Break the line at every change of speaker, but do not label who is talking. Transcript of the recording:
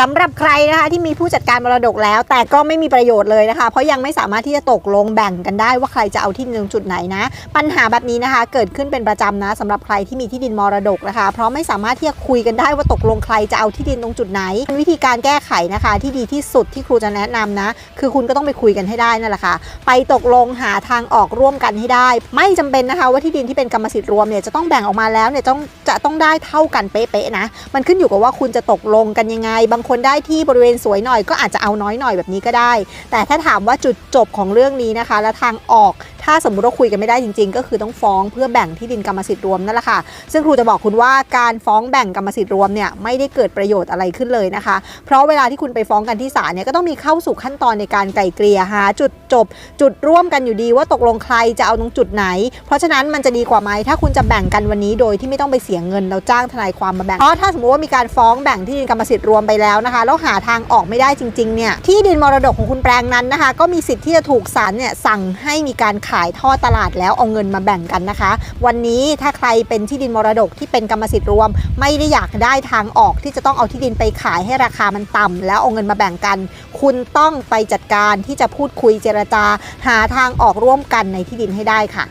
สำหรับใครนะคะที่มีผู้จัดการมรดกแล้ว แต่ก็ไม่มีประโยชน์เลยนะคะ เพราะยังไม่สามารถที่จะตกลงแบ่งกันได้ว่าใครจะเอาที่ดินตรงจุดไหนนะ ปัญหาแบบนี้นะคะ เกิดขึ้นเป็นประจำนะสำหรับใครที่มีที่ดินมรดกนะคะ เพราะไม่สามารถที่จะคุยกันได้ว่าตกลงใครจะเอาที่ดินตรงจุดไหน วิธีการแก้ไขนะคะ ที่ดีที่สุดที่ครูจะแนะนำนะ คือคุณก็ต้องไปคุยกันให้ได้นั่นแหละค่ะ ไปตกลงหาทางออกร่วมกันให้ได้ ไม่จำเป็นนะคะ ว่าที่ดินที่เป็นกรรมสิทธิ์รวมเนี่ยจะต้องแบ่งออกมาแล้วเนี่ยต้องจะต้องได้เท่ากันเป๊ะๆนะ มันขึ้นอยู่กับว่าคุณจะตกลงกันยังไงบางคนได้ที่บริเวณสวยหน่อยก็อาจจะเอาน้อยหน่อยแบบนี้ก็ได้ แต่ถ้าถามว่าจุดจบของเรื่องนี้นะคะ และทางออก ถ้าสมมุติว่าคุยกันไม่ได้จริง ๆ ก็คือต้องฟ้องเพื่อแบ่งที่ดินกรรมสิทธิ์รวมนั่นแหละค่ะ ซึ่งครูจะบอกคุณว่าการฟ้องแบ่งกรรมสิทธิ์รวมเนี่ยไม่ได้เกิดประโยชน์อะไรขึ้นเลยนะคะ เพราะเวลาที่คุณไปฟ้องกันที่ศาลเนี่ยก็ต้องมีเข้าสู่ขั้นตอนในการไกล่เกลี่ยหาจุดจบ จุดร่วมกันอยู่ดีว่าตกลงใครจะเอาตรงจุดไหน เพราะฉะนั้นมันจะดีกว่าไหมถ้าคุณจะแบ่งกันวันนี้โดยที่ไม่ต้องไปเสียเงินแล้วจ้างทนายความมาแบ่งเพราะถ้าสมมติว่ามีการฟ้องแบ่งที่ดินกรรมสิทธิ์รวมไปแล้วนะคะแล้วหาทางออกไม่ได้จริงๆเนี่ยที่ดินมรดกของคุณแปลงนั้นนะคะ ก็มีสิทธิ์ที่จะถูกศาลเนี่ยสั่งให้มีการขายท่อตลาดแล้วเอาเงินมาแบ่งกันนะคะ วันนี้ถ้าใครเป็นที่ดินมรดกที่เป็นกรรมสิทธิ์รวม ไม่ได้อยากได้ทางออกที่จะต้องเอาที่ดินไปขายให้ราคามันต่ำแล้วเอาเงินมาแบ่งกัน คุณต้องไปจัดการที่จะพูดคุยเจรจา หาทางออกร่วมกันในที่ดินให้ได้ค่ะ